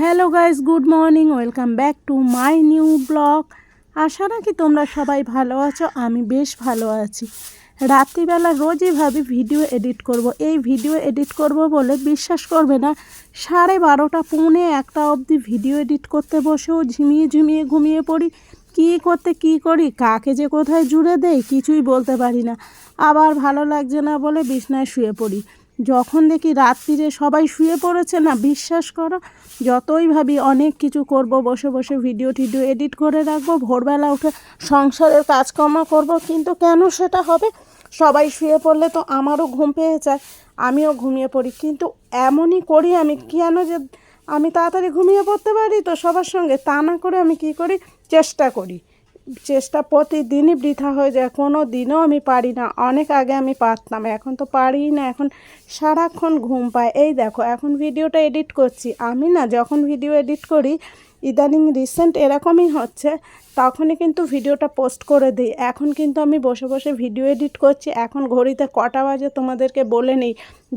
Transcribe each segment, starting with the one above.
Hello guys good morning welcome back to my new blog আশা রাখি তোমরা সবাই ভালো আছো, আমি বেশ ভালো আছি। রাত্রিবেলা রোজই ভাবি ভিডিও এডিট করব। এই ভিডিও এডিট করব বলে বিশ্বাস করবে না, সাড়ে বারোটা, পৌনে একটা অবধি ভিডিও এডিট করতে বসেও ঝিমিয়ে ঝিমিয়ে ঘুমিয়ে পড়ি। কী করতে, কী করি, কাকে যে কোথায় জুড়ে দেই, কিছুই বলতে পারি না। আবার ভালো লাগছে না বলে বিছনায় শুয়ে পড়ি। যখন দেখি রাত্রিরে সবাই শুয়ে পড়েছে না, বিশ্বাস করো, যতই ভাবি অনেক কিছু করব, বসে বসে ভিডিও টিডিও এডিট করে রাখব, ভোরবেলা উঠে সংসারের কাজকর্ম করব, কিন্তু কেন সেটা হবে? সবাই শুয়ে পড়লে তো আমারও ঘুম পেয়ে যায়, আমিও ঘুমিয়ে পড়ি, কিন্তু এমনই করি আমি, কেন যে আমি তাড়াতাড়ি ঘুমিয়ে পড়তে পারি? তো সবার সঙ্গে তা না করে আমি কি করি? চেষ্টা করি। চেষ্টা প্রতিদিনই বৃথা হয়ে যায়, কোনো দিনও আমি পারি না। অনেক আগে আমি পারতাম, এখন তো পারি না, এখন সারাক্ষণ ঘুম পায়। এই দেখো, এখন ভিডিওটা এডিট করছি। আমি না যখন ভিডিও এডিট করি ইদানিং রিসেন্ট এরকমই হচ্ছে, তখনই কিন্তু ভিডিওটা পোস্ট করে দিই। এখন কিন্তু আমি বসে বসে ভিডিও এডিট করছি, এখন ঘড়িতে কটা বাজে তোমাদেরকে বলে নিই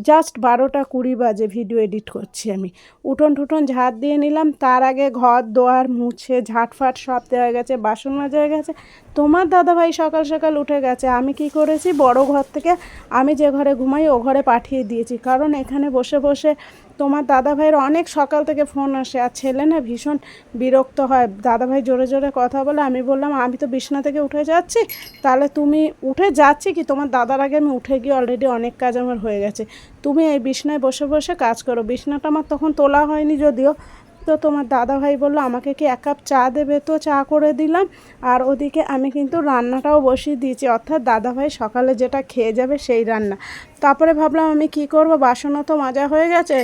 জাস্ট বারোটা কুড়ি বাজে ভিডিও এডিট করছি আমি। উঠোন টুটন ঝাঁট দিয়ে নিলাম, তার আগে ঘর দোয়ার মুছে ঝাঁটফাট সব দেওয়া গেছে, বাসন মাজা হয়ে গেছে। তোমার দাদাভাই সকাল সকাল উঠে গেছে, আমি কি করেছি? বড় ঘর থেকে আমি যে ঘরে ঘুমাই, ও ঘরে পাঠিয়ে দিয়েছি। কারণ এখানে বসে বসে তোমার দাদাভাইয়ের অনেক সকাল থেকে ফোন আসে, আর ছেলে না ভীষণ বিরক্ত হয়। দাদাভাই জোরে জোরে কথা বলে, আমি বললাম, আমি তো বিছনা থেকে উঠে যাচ্ছি, তাহলে তুমি উঠে যাচ্ছি কি? তোমার দাদার আগে আমি উঠে গিয়ে অলরেডি অনেক কাজ আমার হয়ে গেছে। তুমি এই বিছনায় বসে বসে কাজ করো। বিছনাটা আমার তখন তোলা হয়নি যদিও তো তোমার দাদা ভাই বলল, আমাকে কি এক কাপ চা দেবে? তো চা করে দিলাম। আর ওদিকে আমি কিন্তু রান্নাটাও বসিয়ে দিয়েছি। অর্থাৎ দাদা ভাই সকালে যেটা খেয়ে যাবে সেই রান্না। তারপরে ভাবলাম আমি কি করব? বাসনও তো মাজা হয়ে গেছে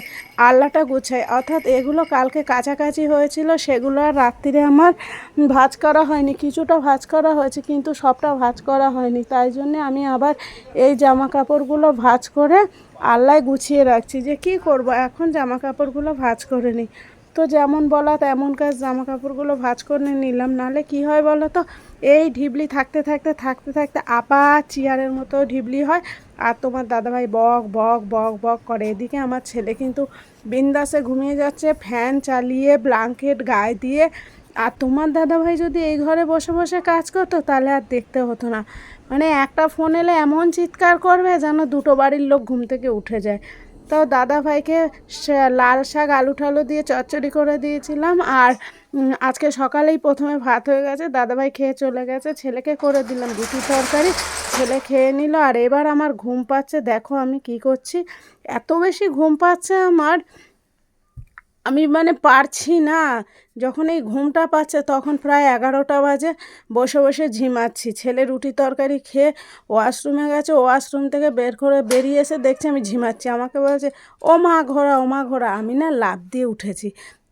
আল্লাটা গুছাই। অর্থাৎ এগুলো কালকে কাছাকাছি হয়েছিল, সেগুলো আর রাত্রিরে আমার ভাজ করা হয়নি। কিছুটা ভাজ করা হয়েছে, কিন্তু সবটা ভাজ করা হয়নি। তাই জন্যে আমি আবার এই জামা কাপড়গুলো ভাজ করে আল্লায় গুছিয়ে রাখছি যে কি করব? এখন জামা কাপড়গুলো ভাজ করে নিই। তো যেমন বলা, তেমন কাজ জামা কাপড়গুলো ভাজ করে নিলাম। নালে কি হয় বলো তো, এই ঢিবলি থাকতে থাকতে থাকতে থাকতে আপা চেয়ারের মতো ঢিবলি হয় আর তোমার দাদাভাই বক বক বক বক করে। এদিকে আমার ছেলে কিন্তু বিন্দাসে ঘুমিয়ে যাচ্ছে, ফ্যান চালিয়ে ব্ল্যাঙ্কেট গায়ে দিয়ে। আর তোমার দাদাভাই যদি এই ঘরে বসে বসে কাজ করতো, তাহলে আর দেখতে হতো না। মানে একটা ফোন এলে এমন চিৎকার করবে যেন দুটো বাড়ির লোক ঘুম থেকে উঠে যায়। তো দাদা ভাইকে লাল শাক, আলু ঠালু দিয়ে চচ্চড়ি করে দিয়েছিলাম আর আজকে সকালেই প্রথমে ভাত হয়ে গেছে, দাদাভাই খেয়ে চলে গেছে, ছেলেকে করে দিলাম রুটি তরকারি, ছেলে খেয়ে নিল আর এবার আমার ঘুম পাচ্ছে, দেখো আমি কি করছি, এত বেশি ঘুম পাচ্ছে আমার আমি মানে পারছি না। যখন এই ঘুমটা পাচ্ছে তখন প্রায় এগারোটা বাজে, বসে বসে ঝিমাচ্ছি। ছেলে রুটি তরকারি খেয়ে ওয়াশরুমে গেছে, ওয়াশরুম থেকে বের করে বেরিয়ে এসে দেখছি আমি ঝিমাচ্ছি। আমাকে বলছে ও মা ঘোরা ও মা ঘোরা আমি না লাভ দিয়ে উঠেছি।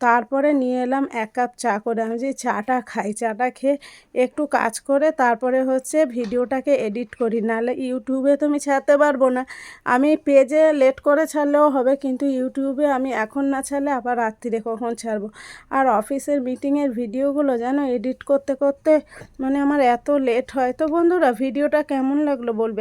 তারপরে নিয়ে এলাম এক কাপ চা করে। আমি যে চাটা খাই, চাটা খেয়ে একটু কাজ করে তারপরে হচ্ছে ভিডিওটাকে এডিট করি। নাহলে ইউটিউবে তো আমি ছাড়তে পারব না। আমি পেজে লেট করে ছাড়লেও হবে, কিন্তু ইউটিউবে আমি এখন না ছাড়লে আবার রাত্রিরে কখন ছাড়বো? আর অফিসের মিটিংয়ের ভিডিওগুলো যেন এডিট করতে করতে মানে আমার এত লেট হয়। তো বন্ধুরা, ভিডিওটা কেমন লাগল বলবে?